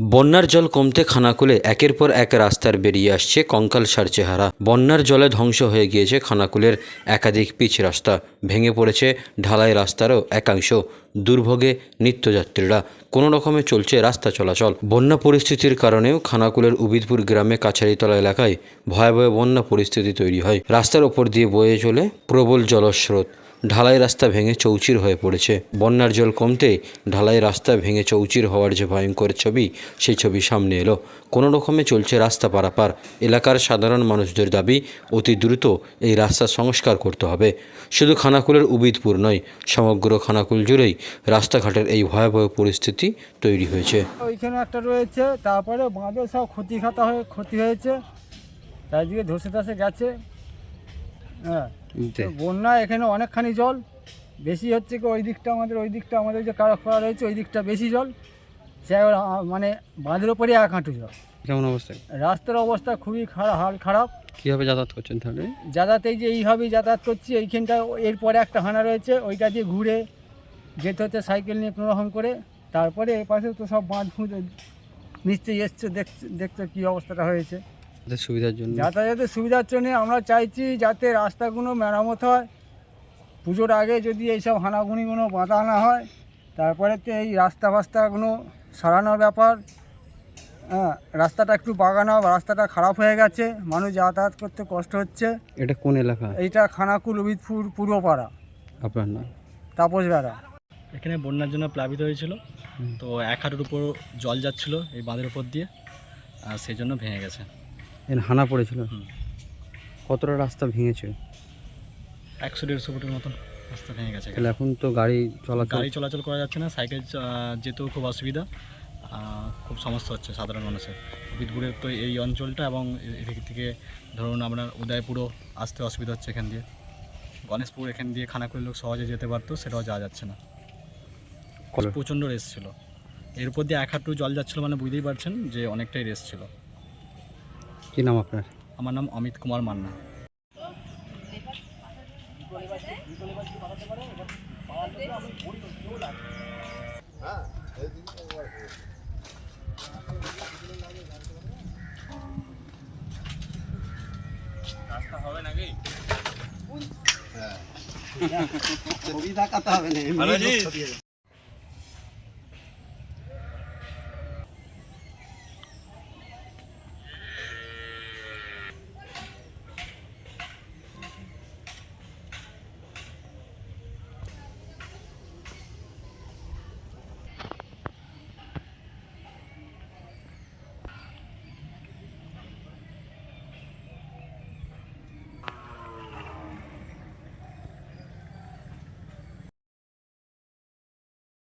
বন্যার জল কমতে খানাকুলে একের পর এক রাস্তার বেরিয়ে আসছে কঙ্কালসার চেহারা। বন্যার জলে ধ্বংস হয়ে গিয়েছে খানাকুলের একাধিক পিচ রাস্তা। ভেঙে পড়েছে ঢালাই রাস্তারও একাংশ। দুর্ভোগে নিত্যযাত্রীরা। কোনো রকমে চলছে রাস্তা চলাচল। বন্যা পরিস্থিতির কারণেও খানাকুলের উবিদপুর গ্রামে কাছারিতলা এলাকায় ভয়াবহ বন্যা পরিস্থিতি তৈরি হয়। রাস্তার ওপর দিয়ে বয়ে চলে প্রবল জলস্রোত। ঢালাই রাস্তা ভেঙে চৌচির হয়ে পড়েছে। বন্যার জল কমতে ঢালাই রাস্তা ভেঙে চৌচির হওয়ার যে ভয়ঙ্কর ছবি, সেই ছবি সামনে এলো। কোনো রকমে চলছে রাস্তা পারাপার। এলাকার সাধারণ মানুষদের দাবি, অতি দ্রুত এই রাস্তা সংস্কার করতে হবে। শুধু খানাকুলের উবিদপুর নয়, সমগ্র খানাকুল জুড়েই রাস্তাঘাটের এই ভয়াবহ পরিস্থিতি তৈরি হয়েছে। ওইখানে একটা রয়েছে, তারপরে বাঁধে সব ক্ষতি খাতা হয়ে, ক্ষতি হয়েছে। চারিদিকে ধসে ধসে গেছে। হ্যাঁ। বন্যা এখানে অনেকখানি জল। বেশি হচ্ছে কি ওই দিকটা আমাদের ওই দিকটা আমাদের যে কারা খরা রয়েছে ওই দিকটা বেশি জল। সে মানে বাঁধের ওপরে এক হাঁটু জল। কেমন অবস্থা? রাস্তার অবস্থা খুবই খারাপ হাল খারাপ। কীভাবে যাতায়াত করছেন তাহলে? যাতায়াত এই যে এইভাবেই যাতায়াত করছি এইখানটা এরপরে একটা হানা রয়েছে ওইটা দিয়ে ঘুরে যেতে হচ্ছে সাইকেল নিয়ে কোনো রকম করে। তারপরে এ পাশে তো সব বাঁধ ফুঁধ নিশ্চয়ই এসছে দেখছে দেখতে কী অবস্থাটা হয়েছে। সুবিধার জন্য। যাতায়াতের সুবিধার জন্য আমরা চাইছি যাতে রাস্তাগুলো মেরামত হয়। পুজোর আগে যদি এইসব হানাগুনিগুলো বাঁধা না হয় তারপরে তো এই রাস্তা ফাস্তাগুলো সারানোর ব্যাপার। হ্যাঁ রাস্তাটা একটু বাগানো রাস্তাটা খারাপ হয়ে গেছে মানুষ যাতায়াত করতে কষ্ট হচ্ছে। এটা কোন এলাকা? এইটা খানাকুল উবিদপুর পূর্বপাড়া। আপনার নাম? তাপস বেড়া। এখানে বন্যার জন্য প্লাবিত হয়েছিল। তো এক হাঁটুর উপর জল যাচ্ছিল এই বাঁধের উপর দিয়ে আর সেই জন্য ভেঙে গেছে। এর হানা পড়েছিল। কতটা রাস্তা ভেঙেছে? একশো দেড়শো ফুটের মতন রাস্তা ভেঙে গেছে। তাহলে এখন তো গাড়ি চলাচল গাড়ি চলাচল করা যাচ্ছে না সাইকেল যেতেও খুব অসুবিধা। খুব সমস্যা হচ্ছে সাধারণ মানুষের। বিদপুরের তো এই অঞ্চলটা এবং এদিক থেকে ধরুন আপনার উদয়পুরও আসতে অসুবিধা হচ্ছে এখান দিয়ে। গণেশপুর এখান দিয়ে খানাকুলের লোক সহজে যেতে পারতো সেটাও যাওয়া যাচ্ছে না? প্রচণ্ড রেস ছিল। এর উপর দিয়ে এক হাঁটু জল যাচ্ছিল মানে বুঝতেই পারছেন যে অনেকটাই রেস ছিল। কি নাম আপনার? আমার নাম অমিত কুমার মান্না। রাস্তা হবে নাকি? হ্যাঁ। ছবি দেখাতে হবে না